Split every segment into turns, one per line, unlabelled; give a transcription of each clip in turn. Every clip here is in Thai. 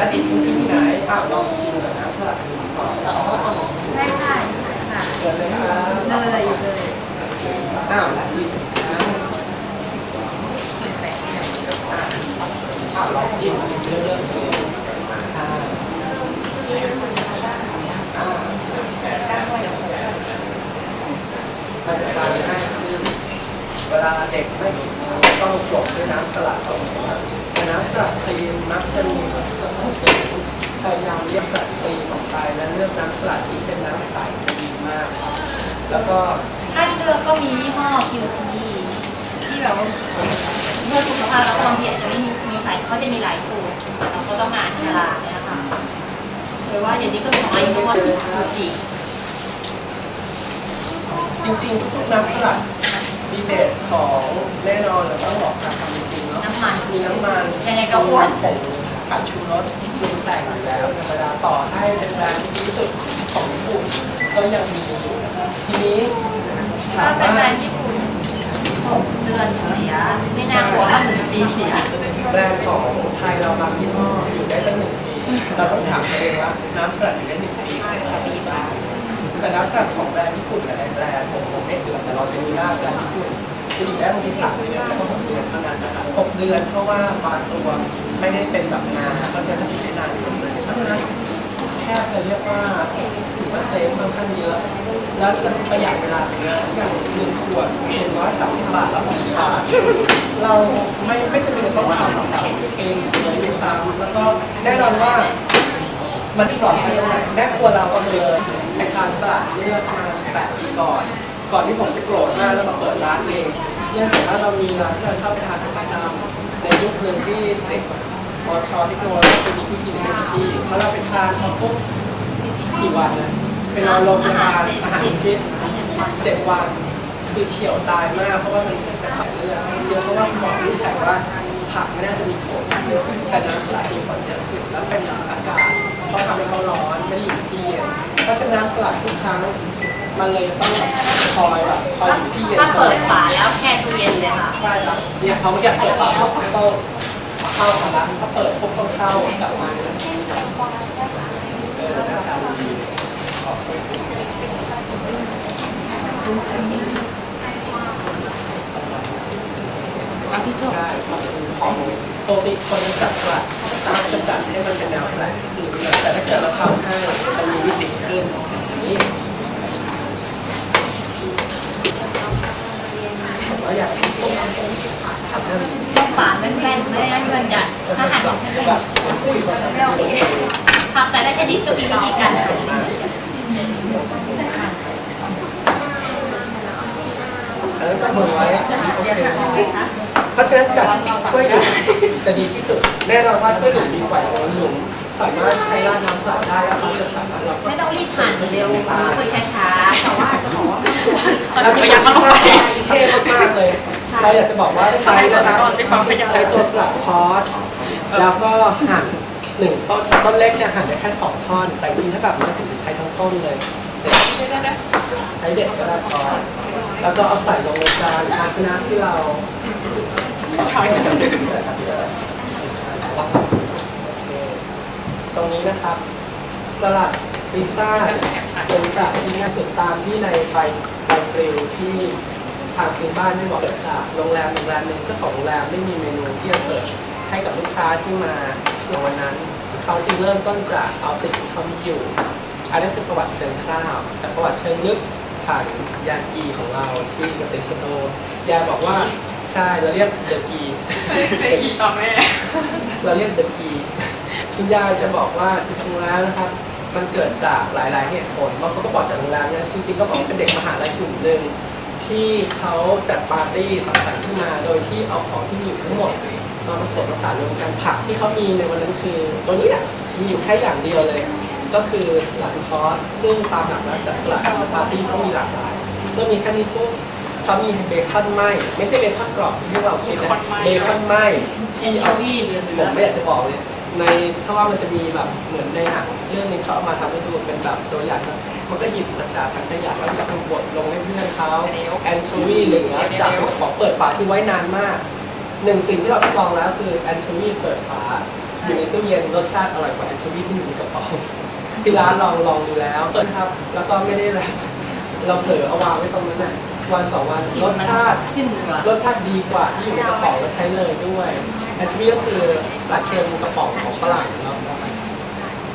แล้วดิชิมที่ไหนอ้าวลองชิมก่อนนะสลัดดูก่อน
ได้ค่ะค่ะ
เกิดเลยครับ
เลยเลย
อ้าวแล้วดิชิมนะอ้าวลองจิ้มเยอะๆเลยอ่าอ่ามันจะทานง่ายขึ้นเวลาเด็กไม่ต้องกลบด้วยน้ำสลัดของแต่น้ำสลัดครีมมักจะมีส่วนผสมสูงพยายามเลือกสลัดครีมออกไปและเลือกน้ำสลัดที่เป็นน้ำใสจะดีมาก แล้ว ก็
ถ้าเลือกก็มียี่ห้อคิวทีที่แบบว่าเพื่อสุขภาพแล้วความเพียรจะไม่มีมีไขเขาจะมีหลายสูตรเราก็ต้องอ่านฉลากนะคะหรือว่าเดี๋ยวนี้ก็ของอายุว่าฟูจิ
จริงๆทุกน้ำสลัดมีเบสของแน่นอนเราต้องบอกตามความเป็นจริงเนาะ
น้ำมัน
มีน้ำมัน
ยังไงก็อ้วน
ผงสารชูรสปรุงแต่งอยู่แล้วธรรมดาต่อให้เป็นร้านที่ดีที่สุดของญี่ปุ่นก็ยังมีอยู่ที นี้ถา
ถ้ามเป็น
ว่า
แบรนด์ญี่ปุ่นหกเดือนเสียไม่น่ากลัวถ้าหนึ่งปีเสีย
แบรนด์ของไทยเราบางยี่ห้ออยู่ได้ตั้งหนึ่งปีเราต้องถามตัวเองว่าน้ำสลัดอยู่ได้หนึ่งปีของสลัดปีบ้างแต่น้ำสลัดของแบรนด์ญี่ปุ่นหลายๆแบรนด์ผมผมไม่เชื่อแต่เราจะมีหน้าแบรนด์ญี่ปุ่นจะอยู่ได้บางทีสามเดือนใช่ไหมหกเดือนเท่านั้นนะครับหกเดือนเพราะว่าบางตัวไม่ได้เป็นแบบงานก็ใช้ทำได้นานขึ้นเลยเพราะฉะนั้น แค่จะเรียกว่าถือว่าเซฟค่อนข้างเยอะ แล้วจะประหยัดเวลาไปเยอะอย่างหนึ่งขวดหนึ่งร้อยสามสิบบาทแล้วก็ชิบาทเราไม่ไม่จำเป็นต้องทำของเราเองเลยด้วยซ้ำแล้วก็แน่นอนว่ามันปลอดภัยตรงไหนแม่ครัวเราก็เลยในการสลัดเลือกมาแปดปีก่อน ก่อนที่ผมจะโกรธมากแล้วมาเปิดร้านเองเนื่องจากว่าเรามีร้านที่เราชอบไปทานเป็นประจำในยุคหนึ่งที่เด็ก มอชอที่โกรธจะมีที่กินไม่กี่ที่เพราะเราไปทานพอปุ๊บกี่วันนะไปนอนโรงพยาบาลอาหารพิษเจ็ดวัน คือเฉียวตายมากเพราะว่ามันจะขาดเลือดเยอะเพราะว่าหมอวินิจฉัยว่าผักไม่น่าจะมีผลเยอะแต่น้ำสลัดมีผลเยอะสุดแล้วเป็นอากาศเพราะทำให้เขาร้อนไม่ได้อยู่ที่เย็นเพราะฉะนั้นสลัดทุกครั้งมันเลยต้องคอยแบบคอยอยู่ที่เย็น
ถ้าเปิดฝาแล้วแช่ตู้เย็นเลยค่ะ
ใช่ครับเนี่ยเขาไม่อยากเปิดฝาปุ๊บต้อง เข้ากันละถ้าเปิดปุ๊บต้องเข้ากลับมาเนี่ย
อะพี่โจ
ใช่ครับของปกติคนจะจัดว่าเราจะจัดให้มันเป็นแนวแปลกคือแต่ถ้าเกิดเราทำให้มันมีวิติขึ้นนี่ผมว่าอยากให้ผมทำให้
ต้อง ฝาแน่นๆไม่งั้นมันจะถ้าหั่น
แบบ
ไม่
แบบอุ้ยแค
ทำแต่ละชนิดก็มีวิธีการสี
เออก็สวยเพราะฉะนั้นจัดถ้วยหลุมจะดีที่สุดแน่นอนว่าถ้วยหลุมดีกว่าหลุมสามารถใช้ราดน้ำสาดได้แล้วเขาจะสามารถราก็
ไม่ต้องรีบหั่นเร็วคุยช้าๆแต่ว่าจะบอกว่า
เราพยายามเข้าไปเท่มากเลย เราอยากจะบอกว่าใช้นะครับใช้ตัวสลัดคอร์สแล้วก็หั่นหนึ่งต้นต้นเล็กเนี่ยหั่นได้แค่สองท่อน แต่จริงถ้าแบบนี้ผมจะใช้ทั้งต้นเลยใช้เด็ดก็ได้คอแล้วก็เอาใส่ลงในจานภาชนะที่เราทายกันดื่มเลยครับพี่เอิร์ธโอเคตรงนี้นะครับ สลัดซีซ่าเป็นจากที่ง่ายสุดตามที่ในใบใบปลิวที่ ทางซื้อบ้านได้บอกเกิดจากโรงแรมโรงแรมหนึ่งเจ้าของโรงแรมไม่มีเมนูที่จะเสิร์ฟให้กับลูกค้าที่มาในวันนั้น เขาจึงเริ่มต้นจากเอาสิ่งที่เขามีอยู่อันนี้คือประวัติเชิงคร่าว แต่ประวัติเชิงลึกผ่านยากีของเราที่เกษมสโตร์ยายบอกว่าใช่เราเรียกเดอะกี
เซกีต่อแม่
เราเรียกเดอะกีคุณยายจะบอกว่าจริงๆแล้วนะครับมันเกิดจากหลายๆเหตุผลบางคนก็บอกจากโรงแรมเนี่ยจริงๆก็บอกว่าเป็นเด็กมหาลัยกลุ่มหนึ่ง ที่เขาจัดปาร์ตี้สังสรรค์ขึ้นมา โดยที่เอาของที่มีอยู่ทั้งหมดมาผสมผสานรวมกันผักที่เขามีในวันนั้นคือตัวนี้แหละมีอยู่แค่อย่างเดียวเลย ก็คือสลัดคอร์สซึ่งตามหลักแล้วจัดสลัดปาร์ตี้ต้องมีหลากหลายเมื่อมีแค่นี้ปุ๊บเขามีเบคอนไหมไม่ใช่เบคอนกรอบที่พวกเราคิดนะเบคอนไหมที่เอา
วี่เหลือ
ผมไม่อยากจะบอกเลย ในถ้าว่ามันจะมีแบบเหมือนในหนังเรื่องนึงเขาเอามาทำให้ดูเป็นแบบตัวอย่างนะมันก็หยิบมาจากถังขยะแล้วจะเป็นบดลงให้เพื่อนเขาแอนโชวีเหลือจากของเปิดฝาที่ไว้นานมากหนึ่งสิ่งที่เราทดลองแล้วคือแอนโชวีเปิดฝาอยู่ในตู้เย็นรสชาติอร่อยกว่าแอนโชวีที่อยู่ในกระป๋องที่ร้านลองลองดูแล้วเปิดครับ แล้วก็ไม่ได้อะไรเราเผลอเอาวางไว้ตรงนั้นน่ะ วันสองวันรสชาติ
ขึ้นร
สชาติดีกว่าที่อยู่ในกระป๋องแล้วใช้เลยด้วยแอนโชวีก็คือรักเชิญกระป๋องของฝรั่งเนาะ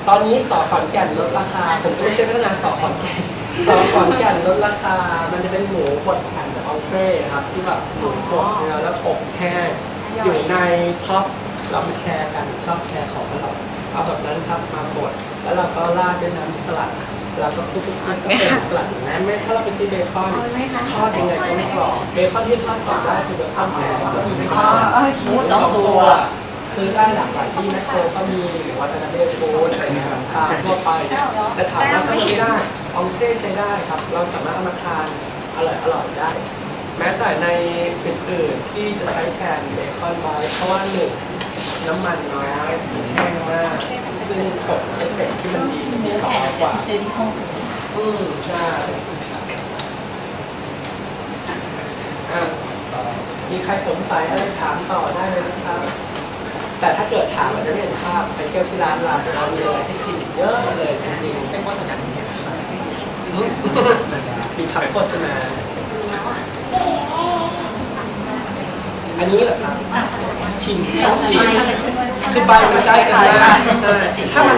ตอนนี้สอขอนแก่นลดราคา ผมก็ไม่ใช่พนักงานสอขอนแก่นสอขอนแก่นลดราคา มันจะเป็นหมูบดแผ่นแบบอองเทรครับที่แบบหมูบดแล้วอบแห้งอยู่ในท็อปเรามาแชร์กันชอบแชร์ของอร่อยเอาแบบนั้นครับมาบดแล้วเราก็ราดด้วยน้ำสลัด เราก็คลุกๆๆก็เป็นสลัดอย่างนั้นไม่ถ้าเราไปซื้อเบคอนทอดยังไงก็ไม่กรอบเบคอนที่ทอดกรอบได้คือเบคอนแท้ก็มีไม่กรอบหมูสองตัว ซื้อได้หลากหลายที่แมคโครก็มีหรือว่าจะเบฟูดอะไรเงี้ยครับตามทั่วไปแต่ถามว่าก็ใช้ได้อองเต้ใช้ได้ครับ เราสามารถเอามาทานอร่อยอร่อยได้ แม้แต่ในอื่นๆที่จะใช้แทนเบคอนไว้เพราะว่าหนึ่ง น้ำมันน้อยแห้งมากซึ่งผลเอฟเฟกต์ที่มันดีต่อกว่า
ซื้อที่ห้อง
อืมใช่อะมีใครสงสัยอะไรถามต่อได้เลยนะครับ แต่ถ้าเกิดถามอาจจะไม่เห็นภาพไปเที่ยวที่ร้านเราเรามีอะไรให้ชิมเยอะเลยจริงๆ เป็นโฆษณาเนี่ยมีพักโฆษณา อันนี้เหรอครับชิมต้องชิมคือใบมันใกล้กันมากใช่ถ้ามัน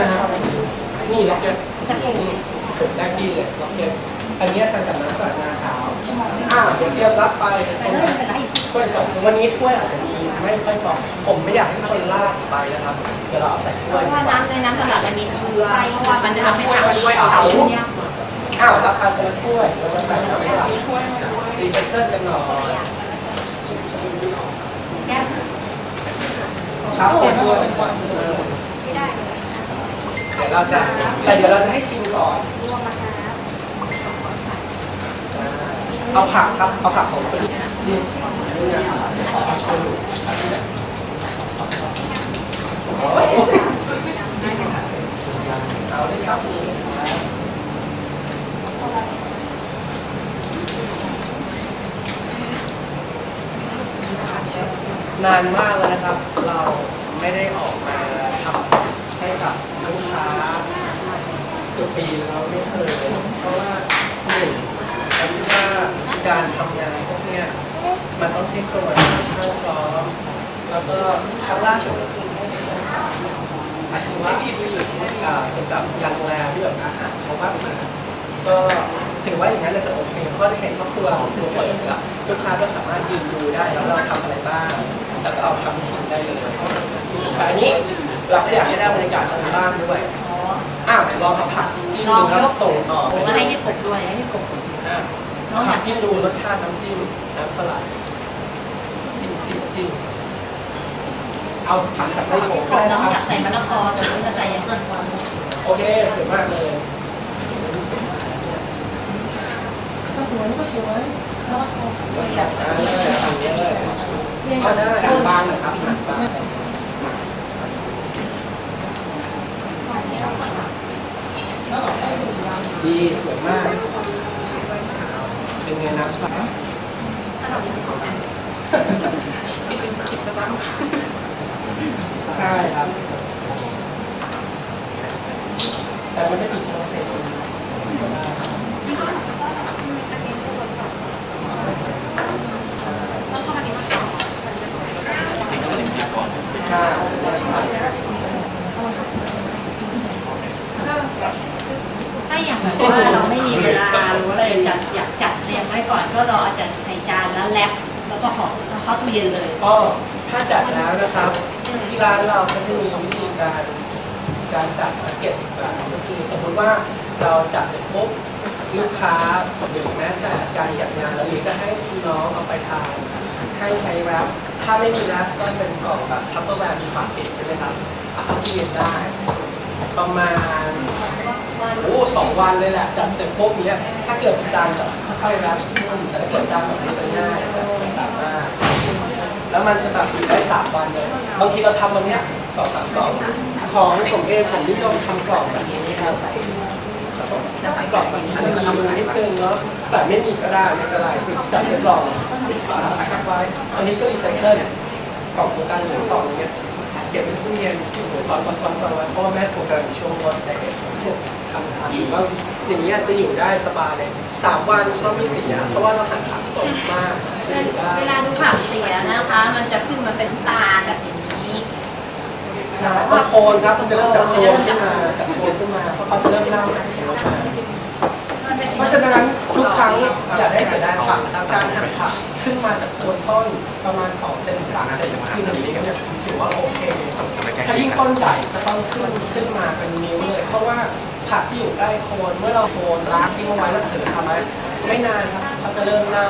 นะครับนี่ล็อกเก็ตนี่สุดแรกดีเลยล็อกเก็ตอันนี้ทานกับน้ำสลัดงาขาวอ่าเดี๋ยวเตรียมรับไปถ้วยสองวันนี้ถ้วยอาจจะมีไม่ค่อยพอผมไม่อยากให้คนลาดไปนะครับเดี๋ยวเราเอาใส่ถ้วย
เพราะว่าน้ำในน้ำสลัดมันมีเกลือเพราะว่ามันจะทำให้น้วยเขาเนี่ย
อ้าวรับไปคนถ้วยแล้วก็ใส่น้ำสลัดรีไซเคิลกันหน่อย ครับเก็บด้วย
ไม่ได้เลย
เดี๋ยวเราจะแต่เดี๋ยวเราจะให้ชิมก่อน
รวมมาครับ
เอาผักครับ เอาผักของตัวนี้นี่นี่นะครับขอเอาโชว์ดูโอ้ยเอาเลยครับ นานมากแล้วนะครับ เราไม่ได้ออกมาทำให้กับลูกค้าเกือบปีแล้วไม่เคยเลยเพราะว่าหนึ่งผมคิดว่าการทำงานพวกเนี้ยมันต้องใช้คนที่ค่อนข้างพร้อมแล้วก็ครั้งล่าสุดก็คืออาชีวะที่อ่าเกี่ยวกับการโรงแรมที่แบบอาหารเขาบ้างมาก็ ถือว่าอย่างนั้นเราจะโอเคเพราะได้เห็นครอบครัวครอบครัวเปิดอะลูกค้าก็สามารถยืนดูได้แล้วเราทำอะไรบ้างแล้วก็เอาทำให้ชิมได้เลยแต่อันนี้เราก็อยากให้ได้บรรยากาศทางบ้านด้วย
อ๋อ
อ้าวลองกับผักจิ้ม
ลอง
ดูครับส่งต่อ
ผม
ไป
มาให้พี่กบด้วยให้พี่กบ
อะ
น้องอ
ผั
ยากก
จิ้มดูรสชาติน้ำจิ้มน้ำสลัดจิ้มจิ้มจิ้มเอาผักจากในโถก็ได้
น้อง
นะค
อยา
รั
ก
บ
ใส่มะละกอแต่ผมจะใส่อย่างอื่นก่อน
โอเคสวยมากเลย
ก็ สวยก็สวยมะละกอ
แล้วแบบนั้นเลยทำเนี้เลยก็ได้บางนะครับหนักบางดีสวยมาก เป็นไงน้ำสลัดใช่ครับ แต่มันจะติดโปรเซส
ถ้าอย่างแบบว่าเราไม่มีเวลาหรือว่าอะไรจัดอยากจัดเตรียมไว้ก่อนก็รอจัดใส่จานแล้วแรปแล้วก็ห่อแล้วเข้าตู้เย็นเลย
ก็ถ้าจัดแล้วนะครับที่ร้านเราก็จะมีวิธีการการจัดแพ็กเกจต่างๆก็คือสมมติว่าเราจัดเสร็จปุ๊บลูกค้าหรือแม้แต่การจัดงานแล้วหรือจะให้น้องเอาไปทานให้ใช้แรป ถ้าไม่มีแรปก็เป็นกล่องแบบทัพเปอร์แวร์มีฝาปิดใช่ไหมครับเอาเข้าตู้เย็นได้ ประมาณโอ้สองวันเลยแหละจัดเสร็จปุ๊บเนี้ยถ้าเกิดจานแบบค่อยๆรับนุ่มแต่ถ้าเกิดจานแบบนี้จะง่ายจะสามารถแล้วมันจะแบบอยู่ได้สามวันเลยบางทีเราทำวันเนี้ยสองสามกล่องของผมเองผมนิยมทำกล่องแบบนี้ครับกล่องแบบนี้จะมีมือนิดนึงเนาะแต่ไม่มีก็ได้ไม่เป็นไรจัดเสร็จกล่อง ปิดฝาพักไว้อันนี้ก็รีไซเคิลกล่องโครงการเหลืองกล่องเนี้ยเก็บไว้ที่ตู้เย็นที่หัวซ้อนซ้อนซ้อนซ้อนไว้เพราะว่าแม่ปวดกำลังอยู่ช่วงลดแต่ทำทานอยู่ว่าอย่างนี้ยจะอยู่ได้สบายเลยสามวันก็ไม่เสีย เพราะว่าเราหั่นผักสดมากจะอยู่ได้
เวลาดูผักเสียนะคะ มันจะขึ้นมาเป็นตาแบบนี้
ใช่ตะโคนครับมันจะเริ่มจากโคนขึ้นมาจากโคนขึ้นมาเพราะเขาจะเริ่มเน่าจากเชื้อมา
มันเป็น
เพราะฉะนั้นทุกครั้งอย่าได้เสียดายผักการหั่นผัก ขึ้นมาจากโคนต้นประมาณ2เซนสามเซนคือหนึ่งนิ้วเนี่ยถือว่าโอเคถ้ายิ่งต้นใหญ่ก็ต้องขึ้นขึ้นมาเป็นนิ้วเลย เพราะว่าผักที่อยู่ใกล้โคนเมื่อเราโคนล้างทิ้งเอาไว้แล้วเผลอทำไว้ไม่นานครับเขาจะเริ่มเน่า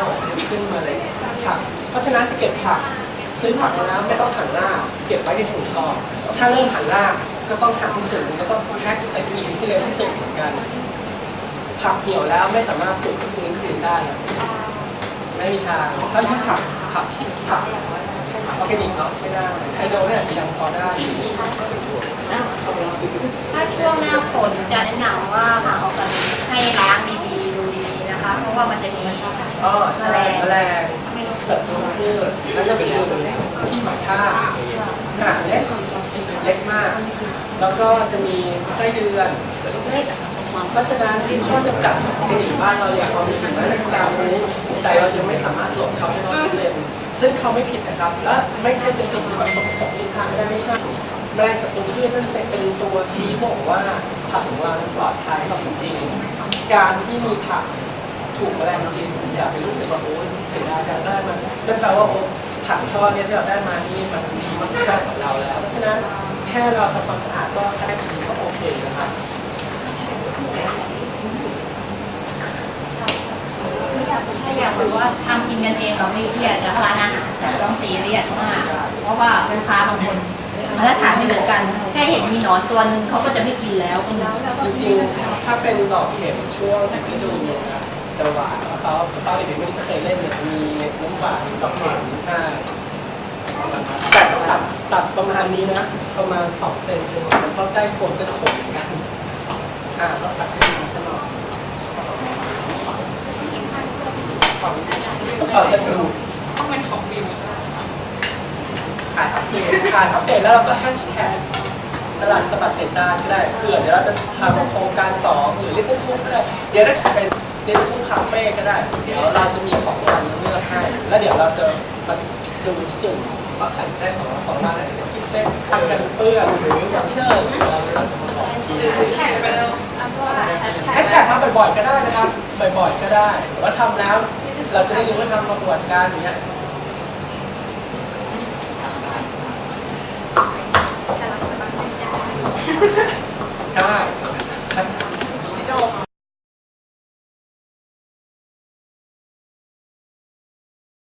ขึ้นมาเลยผักเพราะฉะนั้นจะเก็บผักซื้อผักมาแล้วไม่ต้องหั่นหน้า เก็บไว้ในถุงทองถ้าเริ่มหั่นหน้าก็ต้องหั่นที่สุดก็ต้องแพ็คใส่ถุงที่เร็วที่สุดเหมือนกันผักเหี่ยวแล้วไม่สามารถปลูกฟื้นคืนได้ ไม่มีทางถ้ายิ่งผักผักผักออร์แกนิกเนาะไม่ได้ไฮโดรเนี่ยอาจจะยังพอได้
ถ้าช่วงหน้าฝนจะแนะนำว่าผักออร์แกนิกให้ล้างดีๆดูดีๆนะคะ เพราะว่ามันจะมี
อ๋อใช่แมลงสัตว์ตัวพืชนั่นก็คือที่หมาท่าขนาดเล็กเล็กมาก แล้วก็จะมีไส้เดือน เพราะฉะนั้นข้อจำกัดของเทคนิคบ้านเราอย่างเรามีถึงแม้ในตามนี้แต่เราจะไม่สามารถหลบเขาได้ร้อยเปอร์เซ็นต์ซึ่งเขาไม่ผิดนะครับ และไม่ใช่เป็นสิ่งที่ผสมของทิศทางไม่ได้ไม่ใช่แมลงศัตรูพืชนั่นเป็นตัวชี้บอกว่าผักของเราปลอดภัยกับจริงการที่มีผักถูกแมลงกินอย่าไปรู้สึกว่าโอ้ยเสียดายจังได้มันนั่นแปลว่าโอ้ผักช่อเนี่ยที่เราได้มานี่มันดีมากๆกับเราแล้ว เพราะฉะนั้นแค่เราทำความสะอาดก็แค่ดีก็โอเคนะครับ
ถ้าอยากรู้ว่าทำกินกันเองเราไม่เครียดแล้วร้านอาหารแต่ต้องซีเรียสมาก เพราะว่าลูกค้าบางคนมาตรฐานไม่เหมือนกัน แค่เห็นมีหนอนตัวนึงเขาก็จะไม่กินแล้วคุณแล้ว
จริงๆถ้าเป็นดอกเข็มช่วงฤดูจะหวานแล้วเขาตอนเด็กๆไม่รู้จะเคยเล่นเนี่ยมีน้ำหวานดอกเข็มใช่แต่ต้องตัดตัดประมาณนี้นะ ประมาณสองเซนเป็นเพราะใกล้โคนก็จะขมเหมือนกัน อ่าต้องตัดให้ดีซะหน่อยของของกระดู
ต้องเป็นของวิวใช่ไหม
ขายอัปเดตขายอัปเดตแล้วเราก็แฮชแท็กสลัดสะบัดเสียจานก็ได้เผื่อเดี๋ยวเราจะทำโครงการสองหรือลิตเติ้ลคุกก็ได้เดี๋ยวถ้าเป็นเติ้ลคุกคาเฟ่ก็ได้ เดี๋ยวเราจะมีของรางวัลเลือกให้แล้วเดี๋ยวเราจะมาดูสุ่มว่าใครได้ของรางวัลของรางวัลอะไรเดี๋ยวคิดเส้นทำกันเปื้อนหรือวอเชอร์หรือเราเร บ่อยๆก็ได้นะครับ บ่อยๆก็ได้หรืว่าทำแล้ว เราจะได้รู้ว่าทำประกวดการอย่างเงี้ยใช่